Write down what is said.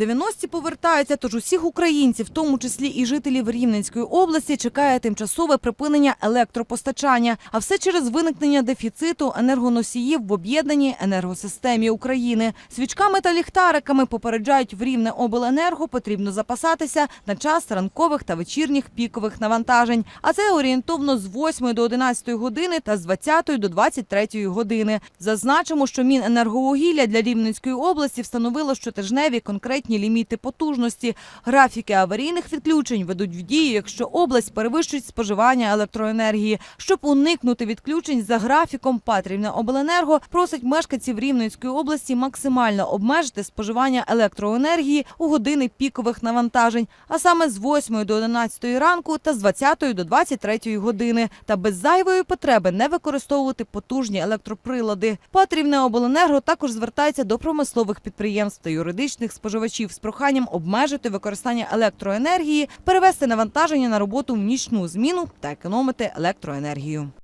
90-ті повертаються, тож усіх українців, в тому числі і жителів Рівненської області, чекає тимчасове припинення електропостачання. А все через виникнення дефіциту енергоносіїв в об'єднаній енергосистемі України. Свічками та ліхтариками попереджають в Рівне обленерго потрібно запасатися на час ранкових та вечірніх пікових навантажень. А це орієнтовно з 8 до 11 години та з 20 до 23 години. Зазначимо, що Міненерговугілля для Рівненської області встановило щотижневі конкретні ліміти потужності. Графіки аварійних відключень ведуть в дію, якщо область перевищить споживання електроенергії. Щоб уникнути відключень за графіком, Патрівне обленерго просить мешканців Рівненської області максимально обмежити споживання електроенергії у години пікових навантажень, а саме з 8 до 11 ранку та з 20 до 23 години, та без зайвої потреби не використовувати потужні електроприлади. Патрівне обленерго також звертається до промислових підприємств та юридичних споживачів з проханням обмежити використання електроенергії, перевести навантаження на роботу в нічну зміну та економити електроенергію.